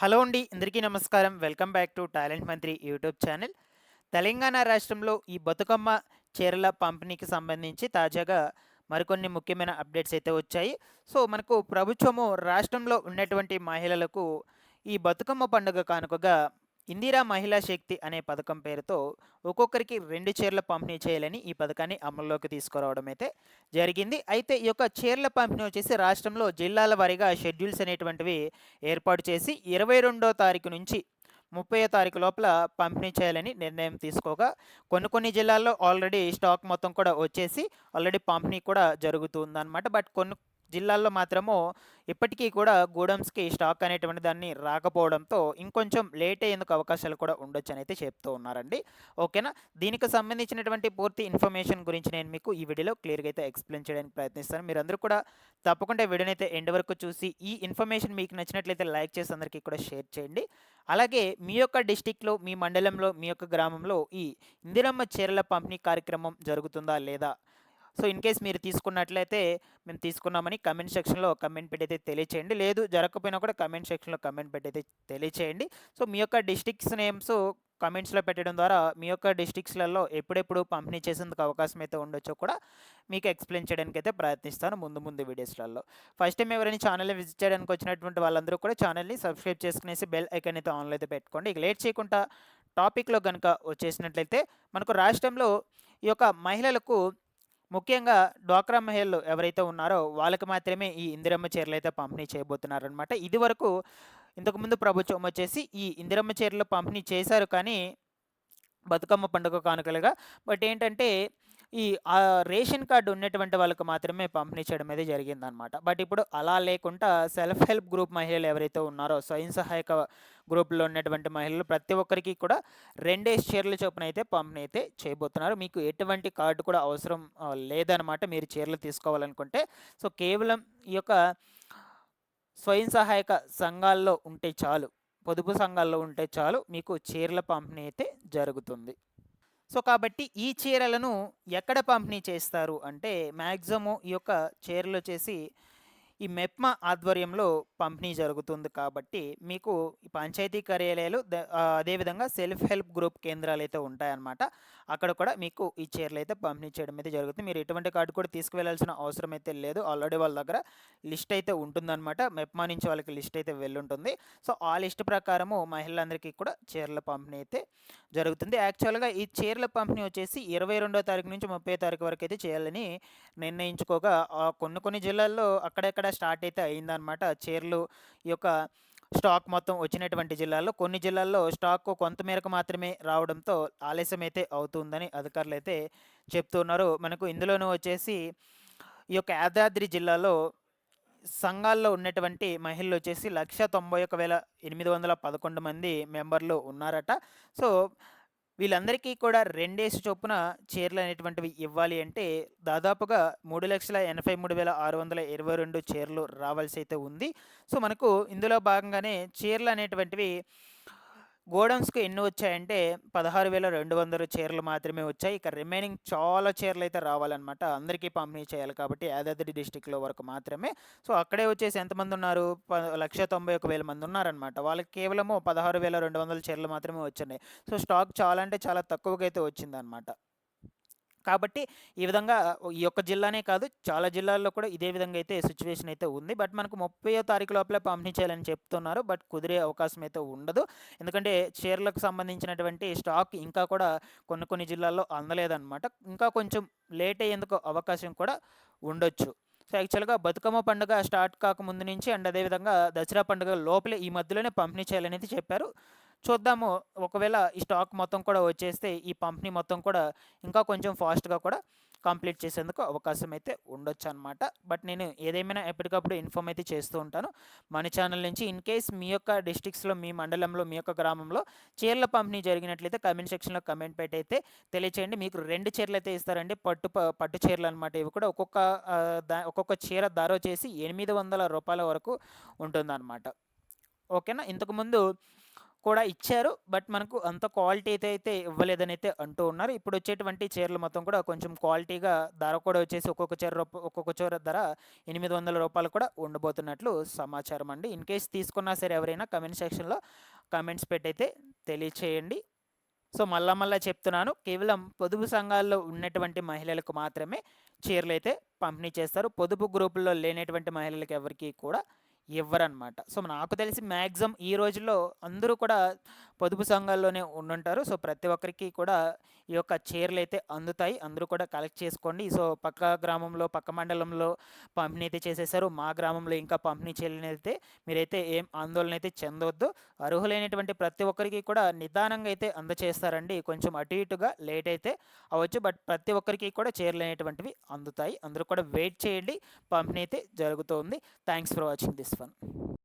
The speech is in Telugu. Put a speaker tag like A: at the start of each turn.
A: హలో అండి అందరికీ నమస్కారం. Welcome back to talent Mantri YouTube channel. Telangana రాష్ట్రంలో ఈ బతుకమ్మ చీరల పంపిణీకి సంబంధించి తాజాగా మరికొన్ని ముఖ్యమైన అప్డేట్స్ అయితే వచ్చాయి. సో మనకు ప్రభుత్వము రాష్ట్రంలో ఉన్నటువంటి మహిళలకు ఈ బతుకమ్మ పండుగ కానుకగా ఇందిరా మహిళా శక్తి అనే పథకం పేరుతో ఒక్కొక్కరికి రెండు చీరల పంపిణీ చేయాలని ఈ పథకాన్ని అమల్లోకి తీసుకురావడం అయితే జరిగింది. అయితే ఈ యొక్క చీరల పంపిణీ వచ్చేసి రాష్ట్రంలో జిల్లాల వారీగా షెడ్యూల్స్ అనేటువంటివి ఏర్పాటు చేసి ఇరవై రెండో తారీఖు నుంచి ముప్పై తారీఖు లోపల పంపిణీ చేయాలని నిర్ణయం తీసుకోగా కొన్ని కొన్ని జిల్లాల్లో ఆల్రెడీ స్టాక్ మొత్తం కూడా వచ్చేసి ఆల్రెడీ పంపిణీ కూడా జరుగుతుందన్నమాట. బట్ కొన్ని జిల్లాల్లో మాత్రము ఇప్పటికీ కూడా గూడమ్స్కి స్టాక్ అనేటువంటి దాన్ని రాకపోవడంతో ఇంకొంచెం లేట్ అయ్యేందుకు అవకాశాలు కూడా ఉండొచ్చు అని అయితే చెప్తూ ఉన్నారండి. ఓకేనా? దీనికి సంబంధించినటువంటి పూర్తి ఇన్ఫర్మేషన్ గురించి నేను మీకు ఈ వీడియోలో క్లియర్గా అయితే ఎక్స్ప్లెయిన్ చేయడానికి ప్రయత్నిస్తాను. మీరందరూ కూడా తప్పకుండా వీడియోని అయితే ఎండ్ వరకు చూసి ఈ ఇన్ఫర్మేషన్ మీకు నచ్చినట్లయితే లైక్ చేసి అందరికీ కూడా షేర్ చేయండి. అలాగే మీ యొక్క డిస్టిక్లో మీ మండలంలో మీ యొక్క గ్రామంలో ఈ ఇందిరమ్మ చీరల పంపిణీ కార్యక్రమం జరుగుతుందా లేదా సో ఇన్ కేస్ మీరు తీసుకున్నట్లయితే మేము తీసుకున్నామని కమెంట్ సెక్షన్లో కమెంట్ పెట్టి అయితే తెలియచేయండి. లేదు జరగకపోయినా కూడా కమెంట్ సెక్షన్లో కమెంట్ పెట్టి అయితే తెలియచేయండి. సో మీ యొక్క డిస్టిక్స్ నేమ్స్ కమెంట్స్లో పెట్టడం ద్వారా మీ యొక్క డిస్టిక్స్లలో ఎప్పుడెప్పుడు పంపిణీ చేసేందుకు అవకాశం అయితే ఉండొచ్చో కూడా మీకు ఎక్స్ప్లెయిన్ చేయడానికి అయితే ప్రయత్నిస్తాను ముందు ముందు వీడియోస్లలో. ఫస్ట్ టైం ఎవరైనా ఛానల్ని విజిట్ చేయడానికి వచ్చినటువంటి వాళ్ళందరూ కూడా ఛానల్ని సబ్స్క్రైబ్ చేసుకునేసి బెల్ ఐకన్ అయితే ఆన్లో అయితే పెట్టుకోండి. ఇక లేట్ చేయకుండా టాపిక్లో కనుక వచ్చేసినట్లయితే మనకు రాష్ట్రంలో ఈ యొక్క మహిళలకు ముఖ్యంగా డ్వాక్రా మహిళలు ఎవరైతే ఉన్నారో వాళ్ళకి మాత్రమే ఈ ఇందిరమ్మ చీరలు అయితే పంపిణీ చేయబోతున్నారనమాట ఇది వరకు ఇంతకుముందు ప్రభుత్వం వచ్చేసి ఈ ఇందిరమ్మ చీరలు పంపిణీ చేశారు కానీ బతుకమ్మ పండుగ కానుకలుగా. బట్ ఏంటంటే ఈ రేషన్ కార్డు ఉన్నటువంటి వాళ్ళకి మాత్రమే పంపిణీ చేయడం అనేది జరిగిందనమాట బట్ ఇప్పుడు అలా లేకుండా సెల్ఫ్ హెల్ప్ గ్రూప్ మహిళలు ఎవరైతే ఉన్నారో స్వయం సహాయక గ్రూప్లో ఉన్నటువంటి మహిళలు ప్రతి ఒక్కరికి కూడా రెండేసి చీరల చొప్పున అయితే పంపిణీ అయితే చేయబోతున్నారు. మీకు ఎటువంటి కార్డు కూడా అవసరం లేదనమాట మీరు చీరలు తీసుకోవాలనుకుంటే. సో కేవలం ఈ యొక్క స్వయం సహాయక సంఘాల్లో ఉంటే చాలు పొదుపు సంఘాల్లో ఉంటే చాలు మీకు చీరల పంపిణీ అయితే జరుగుతుంది. సో కాబట్టి ఈ చీరలను ఎక్కడ పంపిణీ చేస్తారు? అంటే మ్యాక్సిమం ఈ యొక్క చీరలు వచ్చేసి ఈ మెప్మా ఆధ్వర్యంలో పంపిణీ జరుగుతుంది కాబట్టి మీకు ఈ పంచాయతీ కార్యాలయాలు అదేవిధంగా సెల్ఫ్ హెల్ప్ గ్రూప్ కేంద్రాలు అయితే ఉంటాయన్నమాట. అక్కడ కూడా మీకు ఈ చీరలు అయితే పంపిణీ చేయడం అయితే జరుగుతుంది. మీరు ఎటువంటి కార్డు కూడా తీసుకువెళ్ళాల్సిన అవసరం అయితే లేదు. ఆల్రెడీ వాళ్ళ దగ్గర లిస్ట్ అయితే ఉంటుందన్నమాట. మెప్మా నుంచి వాళ్ళకి లిస్ట్ అయితే వెళ్ళుంటుంది. సో ఆ లిస్ట్ ప్రకారము మహిళలందరికీ కూడా చీరల పంపిణీ అయితే జరుగుతుంది. యాక్చువల్గా ఈ చీరల పంపిణీ వచ్చేసి ఇరవై రెండో తారీఖు నుంచి ముప్పై తారీఖు వరకు అయితే చేయాలని నిర్ణయించుకోగా కొన్ని కొన్ని జిల్లాల్లో అక్కడెక్కడ స్టార్ట్ అయితే అయిందనమాట చీరలు ఈ యొక్క స్టాక్ మొత్తం వచ్చినటువంటి జిల్లాల్లో. కొన్ని జిల్లాల్లో స్టాక్ కొంతమేరకు మాత్రమే రావడంతో ఆలస్యం అయితే అవుతుందని అధికారులు అయితే చెప్తున్నారు. మనకు ఇందులోనూ వచ్చేసి ఈ యొక్క యాదాద్రి జిల్లాలో సంఘాల్లో ఉన్నటువంటి మహిళలు వచ్చేసి లక్ష తొంభై ఒక వేల ఎనిమిది వందల పదకొండు మంది మెంబర్లు ఉన్నారట. సో వీళ్ళందరికీ కూడా రెండేసి చొప్పున చీరలు అనేటువంటివి ఇవ్వాలి అంటే దాదాపుగా మూడు లక్షల ఎనభై మూడు వేల ఆరు వందల ఇరవై రెండు చీరలు రావాల్సి అయితే ఉంది. సో మనకు ఇందులో భాగంగానే చీరలు అనేటువంటివి గోడౌన్స్కి ఎన్ని వచ్చాయంటే పదహారు వేల రెండు వందల చీరలు మాత్రమే వచ్చాయి. ఇక రిమైనింగ్ చాలా చీరలు అయితే రావాలన్నమాట. అందరికీ పంపిణీ చేయాలి కాబట్టి యాదాద్రి డిస్టిక్లో వరకు మాత్రమే. సో అక్కడే వచ్చేసి ఎంతమంది ఉన్నారు? లక్ష తొంభై ఒక వేల మంది ఉన్నారనమాట వాళ్ళకి కేవలము పదహారు వేల రెండు వందల చీరలు మాత్రమే వచ్చినాయి సో స్టాక్ చాలా అంటే చాలా తక్కువగా అయితే వచ్చిందనమాట కాబట్టి ఈ విధంగా ఈ యొక్క జిల్లానే కాదు చాలా జిల్లాల్లో కూడా ఇదే విధంగా అయితే సిచ్యువేషన్ అయితే ఉంది. బట్ మనకు ముప్పయో తారీఖు లోపల పంపిణీ చేయాలని చెప్తున్నారు. బట్ కుదిరే అవకాశం అయితే ఉండదు. ఎందుకంటే చీరలకు సంబంధించినటువంటి స్టాక్ ఇంకా కూడా కొన్ని కొన్ని జిల్లాల్లో అందలేదన్నమాట. ఇంకా కొంచెం లేట్ అయ్యేందుకు అవకాశం కూడా ఉండొచ్చు. సో యాక్చువల్గా బతుకమ్మ పండుగ స్టార్ట్ కాకముందు నుంచి అండ్ అదేవిధంగా దసరా పండుగ లోపలే ఈ మధ్యలోనే పంపిణీ చేయాలనేది చెప్పారు. చూద్దాము. ఒకవేళ ఈ స్టాక్ మొత్తం కూడా వచ్చేస్తే ఈ పంపిణీ మొత్తం కూడా ఇంకా కొంచెం ఫాస్ట్గా కూడా కంప్లీట్ చేసేందుకు అవకాశం అయితే ఉండొచ్చు అనమాట బట్ నేను ఏదేమైనా ఎప్పటికప్పుడు ఇన్ఫామ్ అయితే చేస్తూ ఉంటాను. మన ఛానల్ నుంచి ఇన్ కేస్ మీ యొక్క డిస్ట్రిక్ట్స్లో మీ మండలంలో మీ యొక్క గ్రామంలో చీరల పంపిణీ జరిగినట్లయితే కమెంట్ సెక్షన్లో కమెంట్ పెట్టి అయితే తెలియచేయండి. మీకు రెండు చీరలు అయితే ఇస్తారండి. పట్టు పట్టు చీరలు అనమాట ఇవి కూడా ఒక్కొక్క ఒక్కొక్క చీర ధర వచ్చేసి ఎనిమిది వందల రూపాయల వరకు ఉంటుందన్నమాట. ఓకేనా? ఇంతకుముందు కూడా ఇచ్చారు. బట్ మనకు అంత క్వాలిటీ అయితే అయితే ఇవ్వలేదని అయితే అంటూ ఉన్నారు. ఇప్పుడు వచ్చేటువంటి చీరలు మొత్తం కూడా కొంచెం క్వాలిటీగా ధర కూడా వచ్చేసి ఒక్కొక్క చీర ఒక్కొక్క చీర ధర ఎనిమిది వందల రూపాయలు కూడా ఉండబోతున్నట్లు సమాచారం అండి. ఇన్ కేస్ తీసుకున్నా సరే ఎవరైనా కమెంట్ సెక్షన్లో కమెంట్స్ పెట్టయితే తెలియచేయండి. సో మళ్ళా మళ్ళా చెప్తున్నాను. కేవలం పొదుపు సంఘాల్లో ఉన్నటువంటి మహిళలకు మాత్రమే చీరలు అయితే పంపిణీ చేస్తారు. పొదుపు గ్రూపుల్లో లేనటువంటి మహిళలకు ఎవరికి కూడా ఇవ్వరనమాట సో నాకు తెలిసి మ్యాక్సిమం ఈ రోజుల్లో అందరూ కూడా పొదుపు సంఘాల్లోనే ఉండుంటారు. సో ప్రతి ఒక్కరికి కూడా ఈ యొక్క చీరలు అయితే అందుతాయి. అందరూ కూడా కలెక్ట్ చేసుకోండి. సో పక్క గ్రామంలో పక్క మండలంలో పంపిణీ అయితే చేసేసారు మా గ్రామంలో ఇంకా పంపిణీ చేయలేనైతే మీరైతే ఏం ఆందోళన అయితే చెందొద్దు అర్హులైనటువంటి ప్రతి ఒక్కరికి కూడా నిదానంగా అయితే అందచేస్తారండి. కొంచెం అటు ఇటుగా లేట్ అయితే అవ్వచ్చు. బట్ ప్రతి ఒక్కరికి కూడా చీరలు అనేటువంటివి అందుతాయి. అందరూ కూడా వెయిట్ చేయండి. పంపిణీ అయితే జరుగుతుంది. Thanks for watching this one